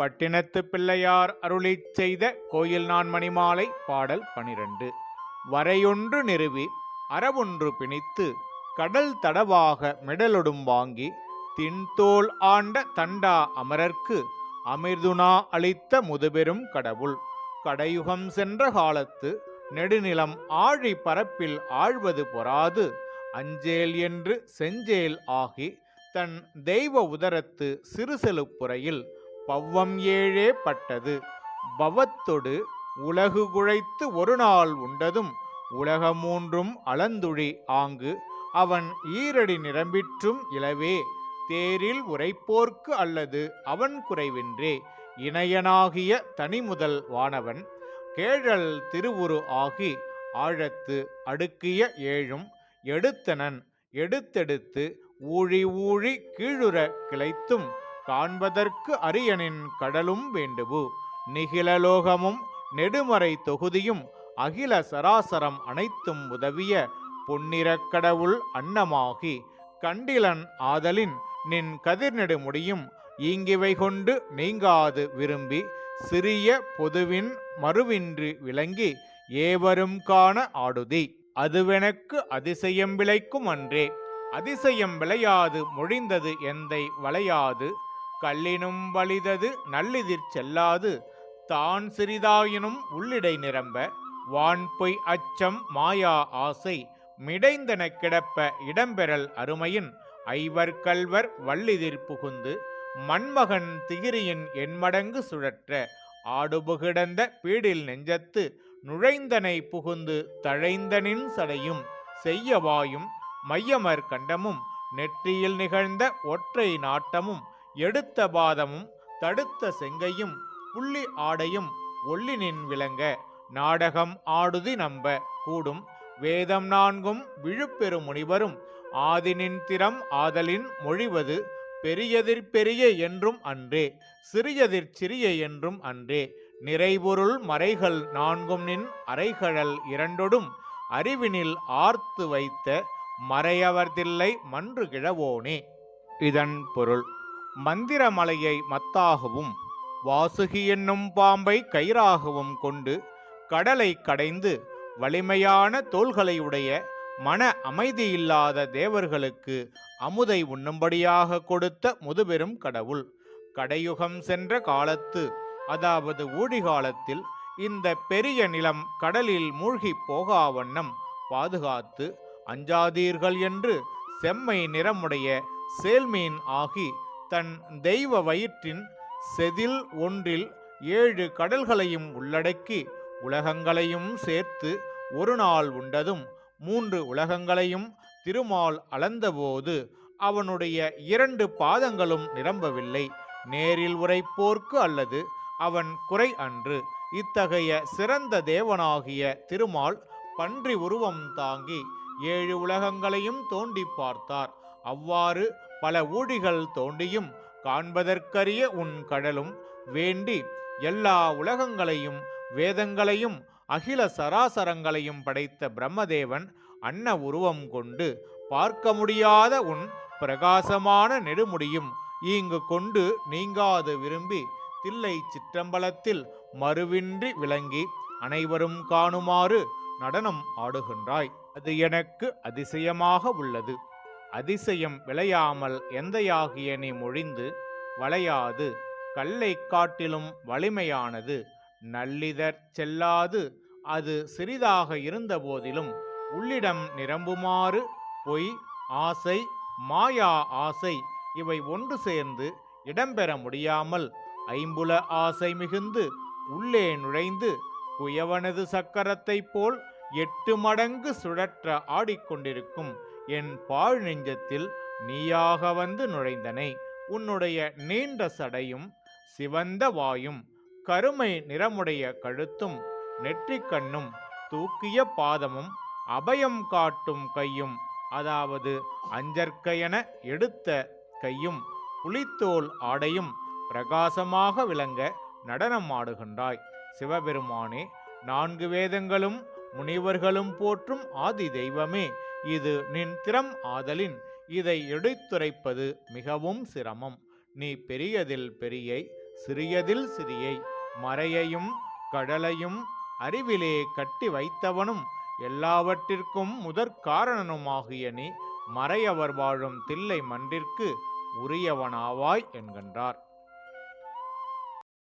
பட்டினத்து பிள்ளையார் அருளி செய்த கோயில் நான் மணிமாலை பாடல் பனிரெண்டு. வரையொன்று நிறுவி அறவொன்று பிணித்து கடல் தடவாக மெடலொடும் வாங்கி தின்தோல் ஆண்ட தண்டா அமரர்க்கு அமிர்துனா அளித்த முதுபெரும் கடவுள். கடையுகம் சென்ற காலத்து நெடுநிலம் ஆழி பரப்பில் ஆழ்வது பொறாது அஞ்சேல் என்று செஞ்சேல் ஆகி தன் தெய்வ உதரத்து சிறுசெலுப்புறையில் பவ்வம் ஏழே பட்டது. பவத்தொடு உலகு குழைத்து ஒரு நாள் உண்டதும் உலகமூன்றும் அளந்துழி ஆங்கு அவன் ஈரடி நிரம்பிற்றும் இலவே தேரில் உரைப்போர்க்கு அல்லது அவன் குறைவின்றே இணையனாகிய தனிமுதல் வானவன் கேழல் திருவுரு ஆகி ஆழத்து அடுக்கிய ஏழும் எடுத்தனன் எடுத்தெடுத்து ஊழி ஊழி கீழுற கிளைத்தும் காண்பதற்கு அரியனின் கடலும் வேண்டுவு நிகிலலோகமும் நெடுமறை தொகுதியும் அகில சராசரம் அனைத்தும் உதவிய பொன்னிறக் கடவுள் அன்னமாகி. கண்டிலன் ஆதலின் நின் கதிர் நெடுமுடியும் ஈங்கிவை கொண்டு நீங்காது விரும்பி. சிறிய பொதுவின் மறுவின்றி விளங்கி ஏவரும் காண ஆடுதி. அதுவெனக்கு அதிசயம் விளைக்கும் அன்றே. அதிசயம் விளையாது மொழிந்தது எந்தை வளையாது. கல்லினும் வலிதது நல்லிதிர் செல்லாது. தான் சிறிதாயினும் உள்ளிடை நிரம்ப. வான்பொய் அச்சம் மாயா ஆசை. மிடைந்தன கிடப்ப இடம்பெறல் அருமையின். ஐவர் கல்வர் வள்ளிதிர் புகுந்து. மண்மகன் திகிரியின் எண்மடங்கு சுழற்ற. ஆடுபுகிடந்த பீடில் நெஞ்சத்து. நுழைந்தனை புகுந்து தழைந்தனின் சடையும். செய்யவாயும் மையமர் கண்டமும். நெற்றியில் நிகழ்ந்த ஒற்றை நாட்டமும். எடுத்த பாதமும் தடுத்த செங்கையும் புள்ளி ஆடையும் ஒள்ளினின் விளங்க. நாடகம் ஆடுதி நம்ப கூடும். வேதம் நான்கும் விழுப்பெரு முனிவரும். ஆதினின் திறம் ஆதலின் மொழிவது பெரியதிர் பெரிய என்றும் அன்றே. சிறியதிர் சிறிய என்றும் அன்றே. நிறைபொருள் மறைகள் நான்கும் நின் அரைகழல் இரண்டொடும். அறிவினில் ஆர்த்து வைத்த மறையவர்தில்லை மன்று கிழவோனே. இதன் பொருள். மந்திரமலையை மத்தாகவும் வாசுகி என்னும் பாம்பை கயிறாகவும் கொண்டு கடலை கடைந்து வலிமையான தோள்களை உடைய மன அமைதியில்லாத தேவர்களுக்கு அமுதை உண்ணும்படியாக கொடுத்த முதுபெரும் கடவுள். கடையுகம் சென்ற காலத்து அதாவது ஊழிகாலத்தில் இந்த பெரிய நிலம் கடலில் மூழ்கி போகா வண்ணம் பாதுகாத்து அஞ்சாதீர்கள் என்று செம்மை நிறமுடைய சேல்மீன் ஆகி தன் தெய்வ வயிற்றின் செதில் ஒன்றில் ஏழு கடல்களையும் உள்ளடக்கி உலகங்களையும் சேர்த்து ஒரு நாள் உண்டதும் மூன்று உலகங்களையும் திருமால் அளந்தபோது அவனுடைய இரண்டு பாதங்களும் நிரம்பவில்லை. நேரில் உரைப்போர்க்கு அல்லது அவன் குறை அன்று. இத்தகைய சிறந்த தேவனாகிய திருமால் பன்றி உருவம் தாங்கி ஏழு உலகங்களையும் தோண்டி பார்த்தார். அவ்வாறு பல ஊழிகள் தோண்டியும் காண்பதற்கரிய உன் கடலும் வேண்டி எல்லா உலகங்களையும் வேதங்களையும் அகில சராசரங்களையும் படைத்த பிரம்மதேவன் அன்ன உருவம் கொண்டு பார்க்க முடியாத உன் பிரகாசமான நெடுமுடியும் இங்கு கொண்டு நீங்காது விரும்பி தில்லை சிற்றம்பலத்தில் மறுவின்றி விளங்கி அனைவரும் காணுமாறு நடனம் ஆடுகின்றாய். அது எனக்கு அதிசயமாக உள்ளது. அதிசயம் விளையாமல் எந்தையாகிய நீ மொழிந்து வளையாது. கல்லை காட்டிலும் வலிமையானது நல்லிதற் செல்லாது. அது சிறிதாக இருந்தபோதிலும் உள்ளிடம் நிரம்புமாறு பொய் ஆசை மாயா ஆசை இவை ஒன்று சேர்ந்து இடம்பெற முடியாமல் ஐம்புல ஆசை மிகுந்து உள்ளே நுழைந்து குயவனது சக்கரத்தைப் போல் எட்டு மடங்கு சுழற்ற ஆடிக்கொண்டிருக்கும் என் பாழ் நெஞ்சத்தில் நீயாக வந்து நுழைந்தனை. உன்னுடைய நீண்ட சடையும் சிவந்த வாயும் கருமை நிறமுடைய கழுத்தும் நெற்றிக்கண்ணும் தூக்கிய பாதமும் அபயம் காட்டும் கையும் அதாவது அஞ்சற்கையென எடுத்த கையும் புலித்தோல் ஆடையும் பிரகாசமாக விளங்க நடனமாடுகின்றாய் சிவபெருமானே நான்கு வேதங்களும் முனிவர்களும் போற்றும் ஆதி தெய்வமே. இது நின் திறம் ஆதலின். இதை எடுத்துரைப்பது மிகவும் சிரமம். நீ பெரியதில் பெரியை சிறியதில் சிறியை. மறையையும் கடலையும் அறிவிலே கட்டி வைத்தவனும் எல்லாவற்றிற்கும் முதற்காரணனுமாகிய நீ மறையவர் வாழும் தில்லை மன்றிற்கு உரியவனாவாய் என்கின்றார்.